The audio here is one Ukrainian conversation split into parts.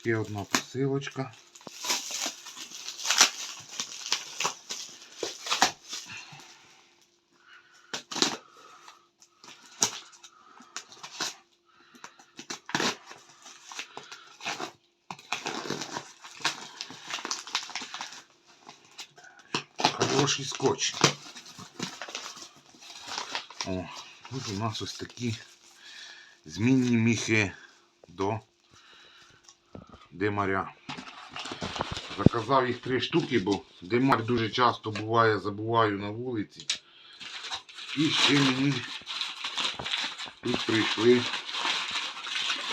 Ще одна посилочка. Хороший скотч. О, тут у нас ось такі змінні міхи до димаря. Заказав їх три штуки, бо димар дуже часто буває, забуваю на вулиці. І ще мені тут прийшли.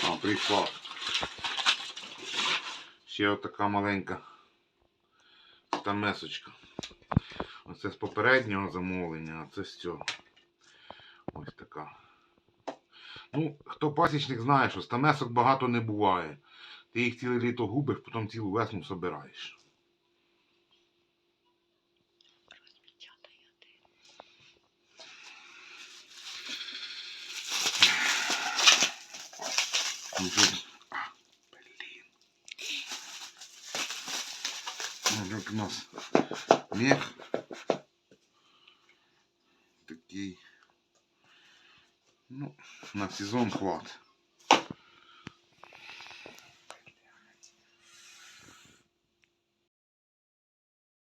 А, прийшла. Ще отака маленька стамесочка. Оце з попереднього замовлення, а це з цього. Ось така. Ну, хто пасічник знає, що стамесок багато не буває. Ти їх ціле літо губиш, потім цілу весну собираєш. Ну, тут- а. Ну, у нас мех. Такий. Ну, на сезон хват.